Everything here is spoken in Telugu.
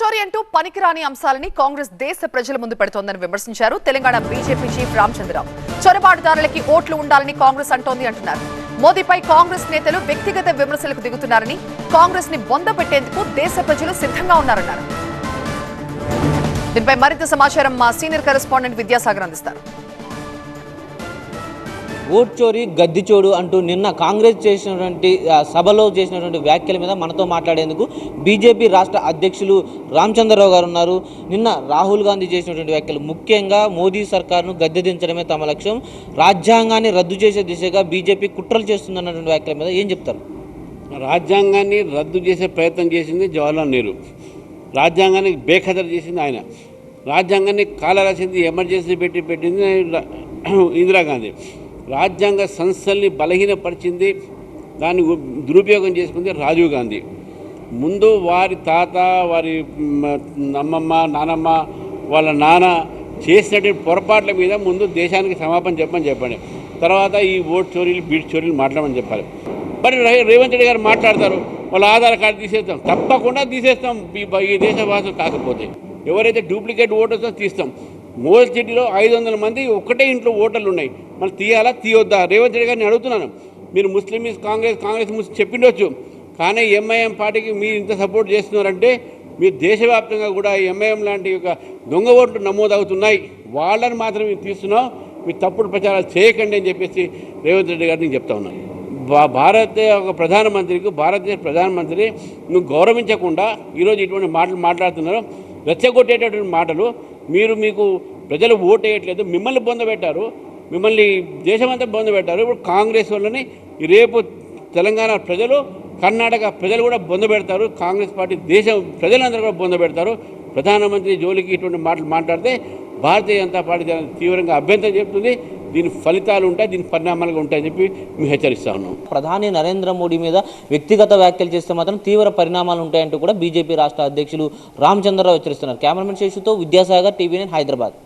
ఓట్ అంటూ పనికిరాని అంశాలని కాంగ్రెస్ దేశ ప్రజల ముందు పెడుతోందని విమర్శించారు తెలంగాణ బీజేపీ చీఫ్ రామచంద్రరావు. చొరబాటుదారులకి ఓట్లు ఉండాలని కాంగ్రెస్ అంటోంది అంటున్నారు. మోదీపై కాంగ్రెస్ నేతలు వ్యక్తిగత విమర్శలకు దిగుతున్నారని కాంగ్రెస్ని బొందపెట్టేందుకు దేశ ప్రజలు సిద్ధంగా ఉన్నారన్నారు. దీనిపై మరింత సమాచారం మా సీనియర్ కరెస్పాండెంట్ విద్యాసాగర్ అందిస్తారు. ఓట్ చోరీ గద్ది చోడు అంటూ నిన్న కాంగ్రెస్ చేసినటువంటి సభలో చేసినటువంటి వ్యాఖ్యల మీద మనతో మాట్లాడేందుకు బీజేపీ రాష్ట్ర అధ్యక్షులు రామచంద్రరావు గారు ఉన్నారు. నిన్న రాహుల్ గాంధీ చేసినటువంటి వ్యాఖ్యలు ముఖ్యంగా మోదీ సర్కార్ను గద్దె దించడమే తమ లక్ష్యం. రాజ్యాంగాన్ని రద్దు చేసే దిశగా బీజేపీ కుట్రలు చేస్తుందన్నటువంటి వ్యాఖ్యల మీద ఏం చెప్తారు? రాజ్యాంగాన్ని రద్దు చేసే ప్రయత్నం చేసింది జవహర్లాల్ నెహ్రూ. రాజ్యాంగాన్ని బేఖదరు చేసింది ఆయన. రాజ్యాంగాన్ని కాలరాసింది ఎమర్జెన్సీ పెట్టి పెట్టింది ఇందిరాగాంధీ. రాజ్యాంగ సంస్థల్ని బలహీనపరిచింది దాన్ని దురుపయోగం చేసుకుంది రాజీవ్ గాంధీ. ముందు వారి తాత వారి అమ్మమ్మ నానమ్మ వాళ్ళ నాన్న చేసినటువంటి పొరపాట్ల మీద ముందు దేశానికి సమాపం చెప్పమని చెప్పండి. తర్వాత ఈ ఓట్ చోరీలు బీట్ చోరీలు మాట్లాడమని చెప్పాలి. మరి రేవంత్ రెడ్డి గారు మాట్లాడతారు వాళ్ళ ఆధార్ కార్డు తీసేస్తాం. తప్పకుండా తీసేస్తాం. ఈ దేశ ఈ కాకపోతే. ఎవరైతే డూప్లికేట్ ఓటర్స్ తీస్తాం. మోల్ ఐదు వందల మంది ఒక్కటే ఇంట్లో ఓటర్లు ఉన్నాయి. మళ్ళీ తీయాలా తీయొద్దా? రేవంత్ రెడ్డి గారిని అడుగుతున్నాను. మీరు ముస్లిమ్స్ కాంగ్రెస్ కాంగ్రెస్ ముస్లిం చెప్పిండొచ్చు. కానీ ఎంఐఎం పార్టీకి మీరు ఇంత సపోర్ట్ చేస్తున్నారంటే మీరు దేశవ్యాప్తంగా కూడా ఎంఐఎం లాంటి ఒక దొంగ ఓట్లు నమోదవుతున్నాయి. వాళ్ళని మాత్రం మీరు తీస్తున్నాం. మీరు తప్పుడు ప్రచారాలు చేయకండి అని చెప్పేసి రేవంత్ రెడ్డి గారిని చెప్తా ఉన్నాను. భా- భారత ఒక ప్రధానమంత్రికి భారతదేశ ప్రధానమంత్రి నువ్వు గౌరవించకుండా ఈరోజు ఇటువంటి మాటలు మాట్లాడుతున్నారు. రెచ్చగొట్టేటటువంటి మాటలు మీరు మీకు ప్రజలు ఓటు వేయట్లేదు మిమ్మల్ని పొందబెట్టారు మిమ్మల్ని దేశమంతా పొందబెట్టారు ఇప్పుడు కాంగ్రెస్ వాళ్ళని రేపు తెలంగాణ ప్రజలు కర్ణాటక ప్రజలు కూడా పొందబెడతారు కాంగ్రెస్ పార్టీ దేశం ప్రజలందరూ కూడా పొందబెడతారు ప్రధానమంత్రి జోలికి ఇటువంటి మాటలు మాట్లాడితే భారతీయ జనతా పార్టీ తీవ్రంగా అభ్యంతరం చెప్తుంది. దీని ఫలితాలు ఉంటాయి దీని పరిణామాలుగా ఉంటాయని చెప్పి మేము హెచ్చరిస్తా ఉన్నాం. ప్రధాని నరేంద్ర మోడీ మీద వ్యక్తిగత వ్యాఖ్యలు చేస్తే మాత్రం తీవ్ర పరిణామాలు ఉంటాయంటూ కూడా బీజేపీ రాష్ట్ర అధ్యక్షులు రామచంద్రరావు హెచ్చరిస్తున్నారు. కెమెరామెన్ శేషుతో విద్యాసాగర్ టీవీ నైన్ హైదరాబాద్.